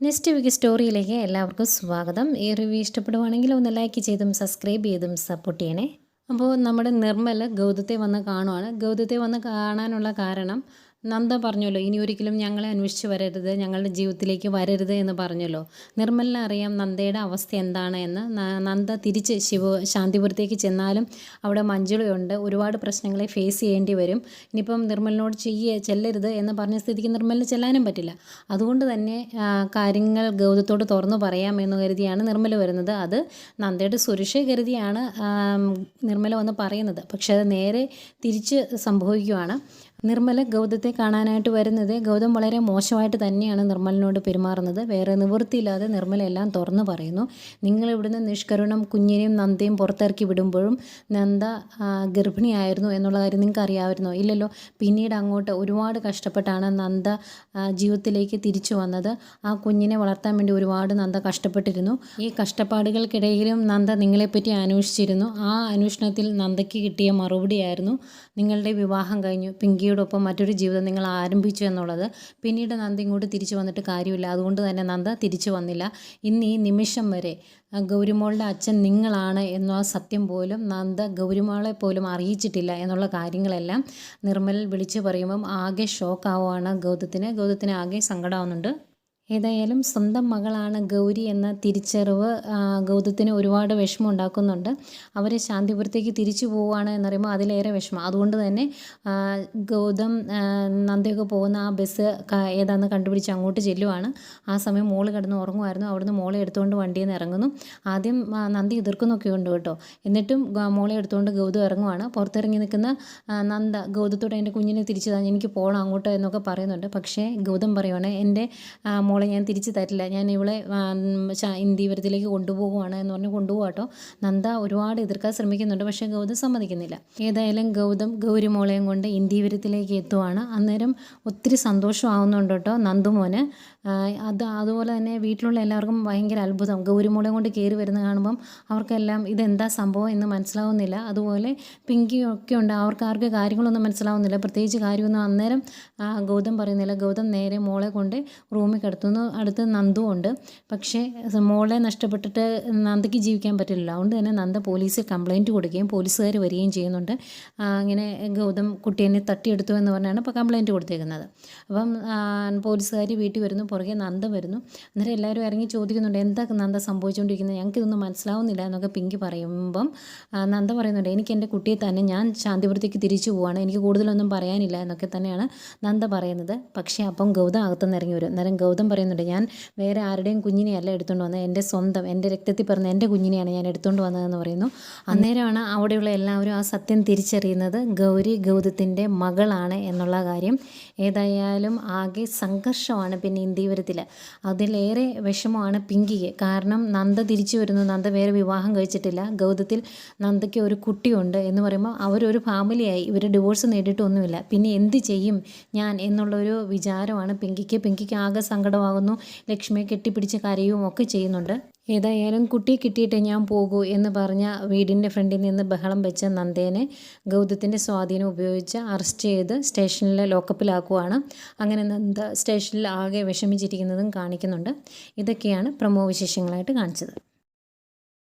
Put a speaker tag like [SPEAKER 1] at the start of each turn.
[SPEAKER 1] Next week സ്റ്റോറിയിലേക്ക് എല്ലാവർക്കും സ്വാഗതം. ഈ റിവ്യൂ ഇഷ്ടപ്പെടുവാണെങ്കിൽ ഒന്ന് ലൈക്ക് ചെയ്തും സബ്സ്ക്രൈബ് ചെയ്തും സപ്പോർട്ട് ചെയ്യണേ. അപ്പോൾ നമ്മുടെ നിർമ്മൽ ഗൗതത്തെ വന്ന് കാണുവാണ്. ഗൗതത്തെ വന്ന് കാണാനുള്ള കാരണം നന്ദ പറഞ്ഞല്ലോ ഇനി ഒരിക്കലും ഞങ്ങളെ അന്വേഷിച്ച് വരരുത് ഞങ്ങളുടെ ജീവിതത്തിലേക്ക് വരരുത് എന്ന് പറഞ്ഞല്ലോ. നിർമ്മലിനെ അറിയാം നന്ദയുടെ അവസ്ഥ എന്താണ് എന്ന്. നന്ദ തിരിച്ച് ശിവ ശാന്തിപുരത്തേക്ക് ചെന്നാലും അവിടെ മഞ്ജുളയുണ്ട്. ഒരുപാട് പ്രശ്നങ്ങളെ ഫേസ് ചെയ്യേണ്ടി വരും. ഇനിയിപ്പം നിർമ്മലിനോട് ചെയ്യ ചെല്ലരുത് എന്ന് പറഞ്ഞ സ്ഥിതിക്ക് നിർമ്മലിന് ചെല്ലാനും പറ്റില്ല. അതുകൊണ്ട് തന്നെ കാര്യങ്ങൾ ഗൗതത്തോട് തുറന്നു പറയാം എന്ന് കരുതിയാണ് നിർമ്മല വരുന്നത്. അത് നന്ദയുടെ സുരക്ഷ കരുതിയാണ് നിർമ്മല വന്ന് പറയുന്നത്. പക്ഷേ അത് നേരെ തിരിച്ച് സംഭവിക്കുവാണ്. നിർമ്മല ഗൗതത്തെ കാണാനായിട്ട് വരുന്നത് ഗൗതം വളരെ മോശമായിട്ട് തന്നെയാണ് നിർമ്മലിനോട് പെരുമാറുന്നത്. വേറെ നിവൃത്തിയില്ലാതെ നിർമ്മല എല്ലാം തുറന്നു പറയുന്നു. നിങ്ങൾ ഇവിടുന്ന് നിഷ്കരുണം കുഞ്ഞിനെയും നന്ദയും പുറത്തിറക്കി വിടുമ്പോഴും നന്ദ ഗർഭിണിയായിരുന്നു എന്നുള്ള കാര്യം നിങ്ങൾക്ക് അറിയാമായിരുന്നോ? ഇല്ലല്ലോ. പിന്നീട് അങ്ങോട്ട് ഒരുപാട് കഷ്ടപ്പെട്ടാണ് നന്ദ ജീവിതത്തിലേക്ക് തിരിച്ചു വന്നത്. ആ കുഞ്ഞിനെ വളർത്താൻ വേണ്ടി ഒരുപാട് നന്ദ കഷ്ടപ്പെട്ടിരുന്നു. ഈ കഷ്ടപ്പാടുകൾക്കിടയിലും നന്ദ നിങ്ങളെപ്പറ്റി അന്വേഷിച്ചിരുന്നു. ആ അന്വേഷണത്തിൽ നന്ദയ്ക്ക് കിട്ടിയ മറുപടിയായിരുന്നു നിങ്ങളുടെ വിവാഹം കഴിഞ്ഞു. പിങ്കിയുടെ ഒപ്പം മറ്റൊരു ജീവിതം നിങ്ങൾ ആരംഭിച്ചു എന്നുള്ളത് പിന്നീട് നന്ദ ഇങ്ങോട്ട് തിരിച്ചു വന്നിട്ട് കാര്യമില്ല. അതുകൊണ്ട് തന്നെ നന്ദ തിരിച്ചു വന്നില്ല. ഇന്ന് ഈ നിമിഷം വരെ ഗൗരിമോളുടെ അച്ഛൻ നിങ്ങളാണ് എന്ന സത്യം പോലും നന്ദ ഗൗരിമോളെ പോലും അറിയിച്ചിട്ടില്ല എന്നുള്ള കാര്യങ്ങളെല്ലാം നിർമ്മൽ വിളിച്ചു പറയുമ്പം ആകെ ഷോക്കാവുകയാണ് ഗൗതത്തിന്. ഗൗതത്തിന് ആകെ സങ്കടമാവുന്നുണ്ട് ഏതായാലും സ്വന്തം മകളാണ് ഗൗരി എന്ന തിരിച്ചറിവ് ഗൗതത്തിന് ഒരുപാട് വിഷമം ഉണ്ടാക്കുന്നുണ്ട്. അവർ ശാന്തിപുരത്തേക്ക് തിരിച്ചു പോവുകയാണ് എന്നറിയുമ്പോൾ അതിലേറെ വിഷമം. അതുകൊണ്ട് തന്നെ ഗൗതം നന്ദിയൊക്കെ പോകുന്ന ആ ബസ് ഏതാണെന്ന് കണ്ടുപിടിച്ച് അങ്ങോട്ട് ചെല്ലുവാണ്. ആ സമയം മോൾ കിടന്ന് ഉറങ്ങുമായിരുന്നു. അവിടുന്ന് മോളെ എടുത്തുകൊണ്ട് വണ്ടിയിൽ നിന്ന് ഇറങ്ങുന്നു. ആദ്യം നന്ദി എതിർക്കുന്നൊക്കെ ഉണ്ട് കേട്ടോ. എന്നിട്ടും മോളെ എടുത്തുകൊണ്ട് ഗൗതം ഇറങ്ങുവാണ്. പുറത്തിറങ്ങി നിൽക്കുന്ന നന്ദ ഗൗതത്തോടെ എന്റെ കുഞ്ഞിനെ തിരിച്ചു തന്നെ എനിക്ക് പോകണം അങ്ങോട്ട് എന്നൊക്കെ പറയുന്നുണ്ട്. പക്ഷേ ഗൗതം പറയുവാണ് എന്റെ മോളെ ഞാൻ തിരിച്ചു തരില്ല. ഞാൻ ഇവളെ ഇന്ത്യവരത്തിലേക്ക് കൊണ്ടുപോകുവാണ് എന്ന് പറഞ്ഞ് കൊണ്ടുപോകാട്ടോ നന്ദ ഒരുപാട് എതിർക്കാൻ ശ്രമിക്കുന്നുണ്ട്. പക്ഷേ ഗൗതം സമ്മതിക്കുന്നില്ല. ഏതായാലും ഗൗതം ഗൗരി മോളെയും കൊണ്ട് ഇന്ത്യവരത്തിലേക്ക് എത്തുവാണ്. അന്നേരം ഒത്തിരി സന്തോഷമാവുന്നുണ്ട് കേട്ടോ നന്ദുമോന് അത് അതുപോലെ തന്നെ വീട്ടിലുള്ള എല്ലാവർക്കും ഭയങ്കര അത്ഭുതം. ഗൗരിമോളെ കൊണ്ട് കയറി വരുന്ന കാണുമ്പം അവർക്കെല്ലാം ഇതെന്താ സംഭവം എന്ന് മനസ്സിലാവുന്നില്ല. അതുപോലെ പിങ്കി പിങ്കിയൊക്കെ ഉണ്ട്. അവർക്ക് ആർക്ക് കാര്യങ്ങളൊന്നും മനസ്സിലാവുന്നില്ല. പ്രത്യേകിച്ച് കാര്യമൊന്നും അന്നേരം ഗൗതം പറയുന്നില്ല. ഗൗതം നേരെ മോളെ കൊണ്ട് റൂമിൽ കിടത്തുന്നു അടുത്ത് നന്ദും ഉണ്ട്. പക്ഷേ മോളെ നഷ്ടപ്പെട്ടിട്ട് നന്ദയ്ക്ക് ജീവിക്കാൻ പറ്റില്ല അതുകൊണ്ട് തന്നെ നന്ദ പോലീസിൽ കംപ്ലയിന്റ് കൊടുക്കുകയും പോലീസുകാർ വരികയും ചെയ്യുന്നുണ്ട്. അങ്ങനെ ഗൗതം കുട്ടീനെ തട്ടിയെടുത്തു എന്ന് പറഞ്ഞാണ് ഇപ്പോൾ കംപ്ലയിന്റ് കൊടുത്തേക്കുന്നത്. അപ്പം പോലീസുകാർ വീട്ടിൽ വരുന്നു പുറകെ നന്ദ വരുന്നു. അന്നേരം എല്ലാവരും ഇറങ്ങി ചോദിക്കുന്നുണ്ട് എന്താ നന്ദ സംഭവിച്ചുകൊണ്ടിരിക്കുന്നത് ഞങ്ങൾക്ക് ഇതൊന്നും മനസ്സിലാവുന്നില്ല എന്നൊക്കെ പിങ്കി പറയുമ്പം നന്ദ പറയുന്നുണ്ട് എനിക്ക് എന്റെ കുട്ടിയെ തന്നെ ഞാൻ ശാന്തിപുരത്തേക്ക് തിരിച്ചു പോവാണ്. എനിക്ക് കൂടുതലൊന്നും പറയാനില്ല എന്നൊക്കെ തന്നെയാണ് നന്ദ പറയുന്നത്. പക്ഷേ അപ്പം ഗൗതം അകത്തുനിന്ന് ഇറങ്ങി വരും. അന്നേരം ഗൗതം പറയുന്നുണ്ട് ഞാൻ വേറെ ആരുടെയും കുഞ്ഞിനെയല്ല എടുത്തുകൊണ്ട് വന്നത്. എന്റെ സ്വന്തം എന്റെ രക്തത്തിൽ പറഞ്ഞ എന്റെ കുഞ്ഞിനെയാണ് ഞാൻ എടുത്തുകൊണ്ട് വന്നതെന്ന് പറയുന്നു. അന്നേരമാണ് അവിടെയുള്ള എല്ലാവരും ആ സത്യം തിരിച്ചറിയുന്നത്. ഗൗരി ഗൗതത്തിന്റെ മകളാണ് എന്നുള്ള കാര്യം. ഏതായാലും ആകെ സംഘർഷമാണ് പിന്നെ ഇന്ത്യവരത്തിൽ അതിലേറെ വിഷമമാണ് പിങ്കിക്ക്. കാരണം നന്ദ തിരിച്ചു വരുന്നു. നന്ദ വേറെ വിവാഹം കഴിച്ചിട്ടില്ല. ഗൗതത്തിൽ നന്ദയ്ക്ക് ഒരു കുട്ടിയുണ്ട് എന്ന് പറയുമ്പോൾ അവരൊരു ഫാമിലിയായി ഇവർ ഡിവോഴ്സ് നേടിയിട്ടൊന്നുമില്ല. പിന്നെ എന്ത് ചെയ്യും ഞാൻ എന്നുള്ളൊരു വിചാരമാണ് പിങ്കിക്ക്. പിങ്കിക്ക് ആകെ സങ്കടമാകുന്നു ലക്ഷ്മിയെ കെട്ടിപ്പിടിച്ച് കരയും ഒക്കെ ചെയ്യുന്നുണ്ട്. ഏതായാലും കുട്ടി കിട്ടിയിട്ട് ഞാൻ പോകൂ എന്ന് പറഞ്ഞ വീടിന്റെ ഫ്രണ്ടിൽ നിന്ന് ബഹളം വെച്ച നന്ദേനെ ഗൗതത്തിന്റെ സ്വാധീനം ഉപയോഗിച്ച് അറസ്റ്റ് ചെയ്ത് സ്റ്റേഷനിൽ ലോക്കപ്പിലാക്കുവാണ്. അങ്ങനെ നന്ദ സ്റ്റേഷനിൽ ആകെ വിഷമിച്ചിരിക്കുന്നതും കാണിക്കുന്നുണ്ട്. ഇതൊക്കെയാണ് പ്രമോ വിശേഷങ്ങളായിട്ട് കാണിച്ചത്.